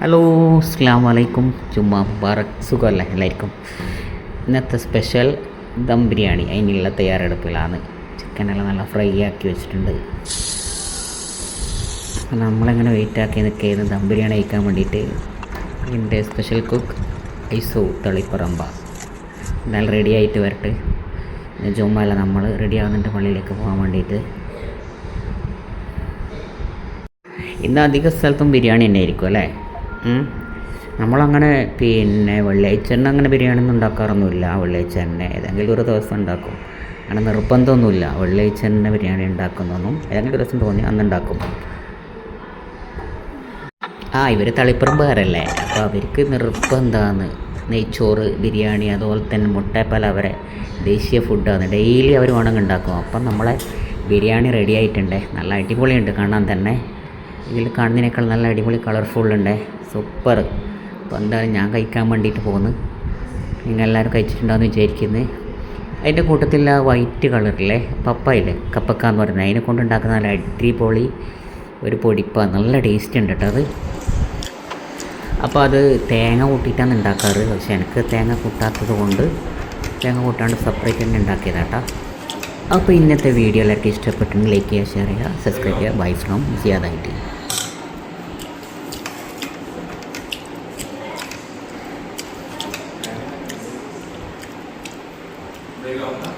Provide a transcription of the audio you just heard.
Hello അസ്സാം വലൈക്കും ചുമ്മാ മുബാറക്. സുഖമല്ലേ എല്ലാവർക്കും? ഇന്നത്തെ സ്പെഷ്യൽ ദം ബിരിയാണി അതിനുള്ള തയ്യാറെടുപ്പിലാണ്. ചിക്കനെല്ലാം നല്ല ഫ്രൈ ആക്കി വെച്ചിട്ടുണ്ട്. നമ്മളെങ്ങനെ വെയിറ്റ് ആക്കി നിൽക്കുന്നത് ദം ബിരിയാണി കഴിക്കാൻ വേണ്ടിയിട്ട്. എന്റെ സ്പെഷ്യൽ കുക്ക് ഐസു തളിപ്പറമ്പ. എന്തായാലും റെഡി ആയിട്ട് വരട്ടെ. ചുമ്മാല്ല നമ്മൾ റെഡി ആകുന്നുണ്ട് പള്ളിയിലേക്ക് പോകാൻ വേണ്ടിയിട്ട്. ഇന്ന് അധിക സ്ഥലത്തും ബിരിയാണി തന്നെ ആയിരിക്കും അല്ലേ. നമ്മളങ്ങനെ പിന്നെ വെള്ളിയാഴ്ച തന്നെ അങ്ങനെ ബിരിയാണി ഒന്നും ഉണ്ടാക്കാറൊന്നുമില്ല. വെള്ളിയാഴ്ച തന്നെ ഏതെങ്കിലും ഒരു ദിവസം ഉണ്ടാക്കും. അങ്ങനെ നിർബന്ധമൊന്നുമില്ല. വെള്ളിയാഴ്ച തന്നെ ബിരിയാണി ഉണ്ടാക്കുന്നൊന്നും ഏതെങ്കിലും ഒരു ദിവസം തോന്നി അന്ന് ഉണ്ടാക്കും. ആ ഇവർ തളിപ്പറമ്പുകാരല്ലേ? അപ്പോൾ അവർക്ക് നിർബന്ധമാണ് നെയ്ച്ചോറ് ബിരിയാണി അതുപോലെ തന്നെ മുട്ടപ്പല അവരെ ദേശീയ ഫുഡാണ് ഡെയിലി അവർ വേണമെങ്കിൽ ഉണ്ടാക്കും അപ്പം നമ്മളെ ബിരിയാണി റെഡി ആയിട്ടുണ്ട്. നല്ല അടിപൊളിയുണ്ട്. കാണാൻ തന്നെ. ഇതിൽ കാണുന്നതിനേക്കാൾ നല്ല അടിപൊളി കളർഫുൾ ഉണ്ട്. സൂപ്പർ അപ്പോൾ എന്തായാലും ഞാൻ കഴിക്കാൻ വേണ്ടിയിട്ട് പോകുന്നു. നിങ്ങൾ എല്ലാവരും എന്ന് വിചാരിക്കുന്നത് അതിന്റെ കൂട്ടത്തിൽ ആ വൈറ്റ് കളറിലെ പപ്പയില്ലേ കപ്പക്ക എന്ന് പറയുന്നത്. അതിനെ കൊണ്ടുണ്ടാക്കുന്ന നല്ല അടിപൊളി ഒരു പൊടിപ്പ. നല്ല ടേസ്റ്റ് ഉണ്ട് കേട്ടോ അത്. അപ്പോൾ അത് തേങ്ങ കൂട്ടിയിട്ടാണ് ഉണ്ടാക്കാറ്. പക്ഷേ എനിക്ക് തേങ്ങ കൂട്ടാത്തത് കൊണ്ട് തേങ്ങ കൂട്ടാണ്ട് സെപ്പറേറ്റ് തന്നെ ഉണ്ടാക്കിയതാട്ടാ അപ്പോൾ ഇന്നത്തെ വീഡിയോ എല്ലാവർക്കും ഇഷ്ടപ്പെട്ടെങ്കിൽ ലൈക്ക് ചെയ്യുക ഷെയർ ചെയ്യുക സബ്സ്ക്രൈബ് ചെയ്യുക. ബൈ ഫ്രോം ജിയാദായിട്ട് ఫ్రీగా ఉన్నా